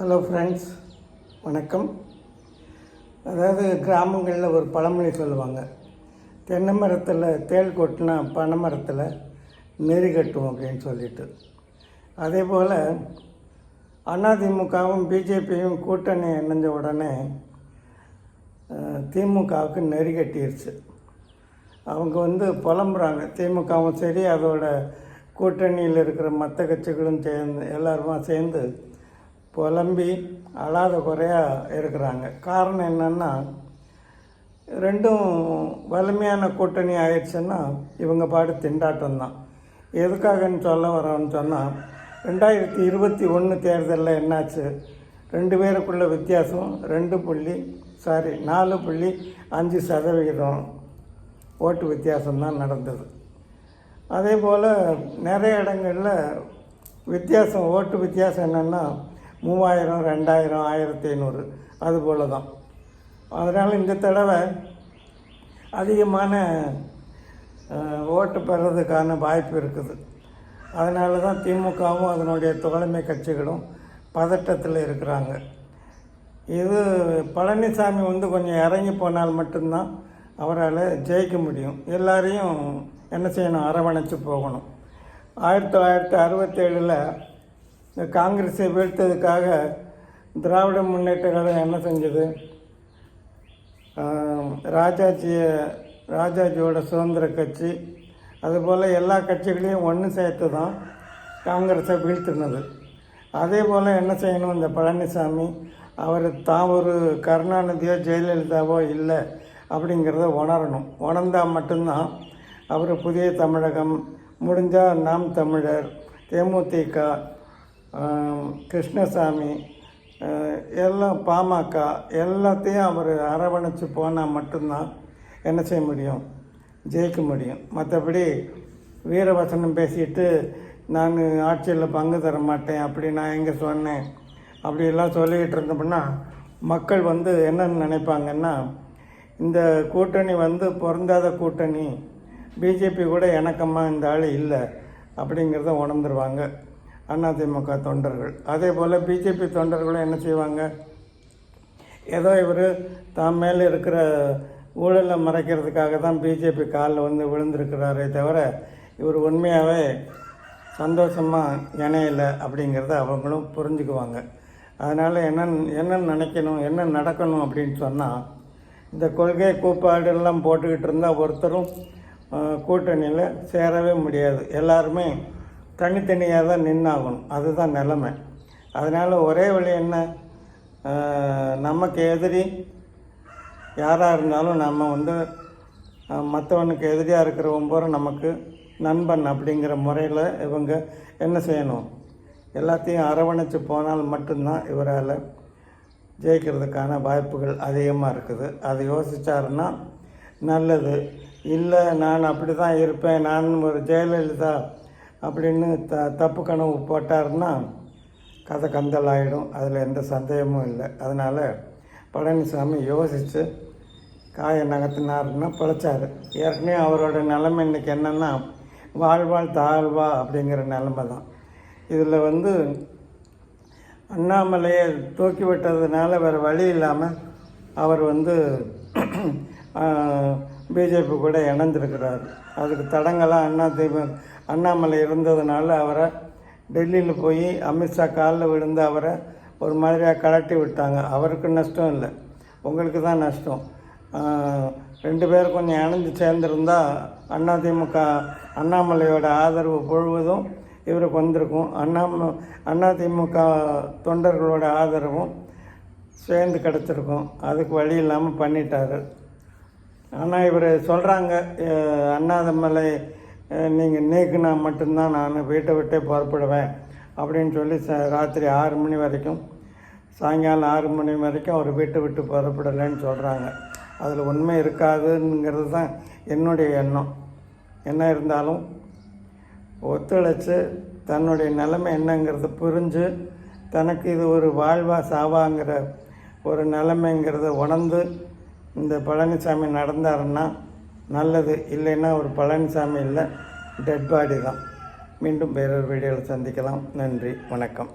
Hello friends வணக்கம். அதாவது கிராமங்களில் ஒரு பழமொழி சொல்லுவாங்க. தென்னை மரத்தில் தேள் கொட்டினா பனை மரத்தில் நெறி கட்டும் அப்படின்னு சொல்லிட்டு. அதே போல் அதிமுகவும் பிஜேபியும் கூட்டணி இணைஞ்ச உடனே திமுகவுக்கு நெறி கட்டிருச்சு. அவங்க வந்து புலம்புறாங்க. திமுகவும் சரி அதோட கூட்டணியில் இருக்கிற மற்ற கட்சிகளும் சேர்ந்து எல்லாருமா சேர்ந்து புலம்பி அழாத குறையாக இருக்கிறாங்க. காரணம் என்னென்னா ரெண்டும் வலிமையான கூட்டணி ஆயிடுச்சுன்னா இவங்க பாடு திண்டாட்டம் தான் எதுக்காகன்னு சொல்ல வரோன்னு சொன்னால் ரெண்டாயிரத்தி இருபத்தி ஒன்று தேர்தலில் என்னாச்சு? ரெண்டு பேருக்குள்ள வித்தியாசம் ரெண்டு புள்ளி சாரி நாலு புள்ளி அஞ்சு சதவிகிதம் ஓட்டு வித்தியாசம் தான் நடந்தது. அதே போல் நிறைய இடங்களில் வித்தியாசம் ஓட்டு வித்தியாசம் என்னென்னா மூவாயிரம் ரெண்டாயிரம் ஆயிரத்தி ஐநூறு அதுபோல் தான் அதனால் இந்த தடவை அதிகமான ஓட்டு பெறதுக்கான வாய்ப்பு இருக்குது. அதனால தான் திமுகவும் அதனுடைய தோழமை கட்சிகளும் பதட்டத்தில் இருக்கிறாங்க. இது பழனிசாமி வந்து கொஞ்சம் இறங்கி போனால் மட்டும்தான் அவரால் ஜெயிக்க முடியும். எல்லாரையும் என்ன செய்யணும்? அரவணைச்சு போகணும். ஆயிரத்தி தொள்ளாயிரத்தி அறுபத்தேழில் இந்த காங்கிரஸை வீழ்த்ததுக்காக திராவிட முன்னேற்ற கழகம் என்ன செஞ்சது? ராஜாஜிய ராஜாஜியை ராஜாஜியோட சுதந்திர கட்சி அதுபோல் எல்லா கட்சிகளையும் ஒன்று சேர்த்து தான் காங்கிரஸை வீழ்த்தினது. அதே போல் என்ன செய்யணும்? இந்த பழனிசாமி அவர் தான் ஒரு கருணாநிதியோ ஜெயலலிதாவோ இல்லை அப்படிங்கிறத உணரணும். உணர்ந்தால் மட்டும்தான் அவர் புதிய தமிழகம் முடிஞ்சால் நாம் தமிழர் தேமுதிக கிருஷ்ணசாமி எல்லாம் பாமக எல்லாத்தையும் அவர் அரவணைச்சு போனால் மட்டும்தான் என்ன செய்ய முடியும்? ஜெயிக்க முடியும். மற்றபடி வீரவசனம் பேசிட்டு நான் ஆட்சியில் பங்கு தர மாட்டேன் அப்படி நான் எங்கே சொன்னேன்? அப்படியெல்லாம் சொல்லிக்கிட்டு இருந்தோம்னா மக்கள் வந்து என்னென்னு நினைப்பாங்கன்னா இந்த கூட்டணி வந்து பொருந்தாத கூட்டணி பிஜேபி கூட எனக்கம்மா இந்த ஆள் இல்லை அப்படிங்கிறத உணர்ந்துருவாங்க. அதிமுக தொண்டர்கள். அதே போல் பிஜேபி தொண்டர்களும் என்ன செய்வாங்க? ஏதோ இவர் தாம் மேலே இருக்கிற ஊழலை மறைக்கிறதுக்காக தான் பிஜேபி காலில் வந்து விழுந்திருக்கிறாரே தவிர இவர் உண்மையாகவே சந்தோஷமாக இணையலை அப்படிங்கிறத அவங்களும் புரிஞ்சுக்குவாங்க. அதனால் என்ன என்ன நினைக்கணும் என்ன நடக்கணும் அப்படின்னு சொன்னால் இந்த கொள்கை கூப்பாடுலாம் போட்டுக்கிட்டு இருந்தால் ஒருத்தரும் கூட்டணியில் சேரவே முடியாது. எல்லாருமே தனித்தனியாக தான் நின்னாகணும். அதுதான் நிலமை. அதனால் ஒரே வழி என்ன? நமக்கு எதிரி யாராக இருந்தாலும் நம்ம வந்து மற்றவனுக்கு எதிரியாக இருக்கிறவன் பூரா நமக்கு நண்பன் அப்படிங்கிற முறையில் இவங்க என்ன செய்யணும்? எல்லாத்தையும் அரவணைச்சு போனால் மட்டும்தான் இவரால் ஜெயிக்கிறதுக்கான வாய்ப்புகள் அதிகமாக இருக்குது. அதை யோசித்தாருன்னா நல்லது. இல்லை நான் அப்படி தான் இருப்பேன். நான் ஒரு ஜெயலலிதா அப்படின்னு த தப்பு கனவு போட்டாருன்னா கதை கந்தல் ஆகிடும் அதில் எந்த சந்தேகமும் இல்லை. அதனால் பழனிசாமி யோசித்து காயை நகர்த்தினாருன்னா பிழைச்சாரு. ஏற்கனவே அவரோட நிலைமை இன்றைக்கி என்னென்னா வாழ்வாள் தாழ்வா அப்படிங்கிற நிலைமை தான். இதில் வந்து அண்ணாமலையை தூக்கி விட்டதுனால வேறு வழி இல்லாமல் அவர் வந்து பிஜேபி கூட இணைஞ்சிருக்கிறார். அதுக்கு தடங்களாக அண்ணா திமுக அண்ணாமலை இருந்ததுனால அவரை டெல்லியில் போய் அமித்ஷா காலில் விழுந்து அவரை ஒரு மாதிரியாக கலட்டி விட்டாங்க. அவருக்கு நஷ்டம் இல்லை. உங்களுக்கு தான் நஷ்டம். ரெண்டு பேரும் கொஞ்சம் இணைஞ்சு சேர்ந்துருந்தா அதிமுக அண்ணாமலையோட ஆதரவு முழுவதும் இவருக்கு வந்திருக்கும். அண்ணாம அதிமுக தொண்டர்களோட ஆதரவும் சேர்ந்து கிடச்சிருக்கும். அதுக்கு வழி இல்லாமல் பண்ணிட்டாரு. ஆனால் இவர் சொல்கிறாங்க அண்ணாமலை நீங்கள் நீக்குனா மட்டும்தான் நான் வீட்டை விட்டே புறப்படுவேன் அப்படின்னு சொல்லி ச ராத்திரி ஆறு மணி வரைக்கும் சாயங்காலம் ஆறு மணி வரைக்கும் அவர் வீட்டை விட்டு புறப்படலைன்னு சொல்கிறாங்க அதில் உண்மை இருக்காதுங்கிறது தான் என்னுடைய எண்ணம். என்ன இருந்தாலும் ஒத்துழைச்சு தன்னுடைய நிலைமை என்னங்கிறத புரிஞ்சு தனக்கு இது ஒரு வாழ்வா சாவாங்கிற ஒரு நிலைமைங்கிறத உணர்ந்து இந்த பழனிசாமி நடந்தாருன்னா நல்லது. இல்லைன்னா ஒரு பழனிசாமி இல்லை டெட் பாடி தான். மீண்டும் வேறொரு வீடியோவில் சந்திக்கலாம். நன்றி. வணக்கம்.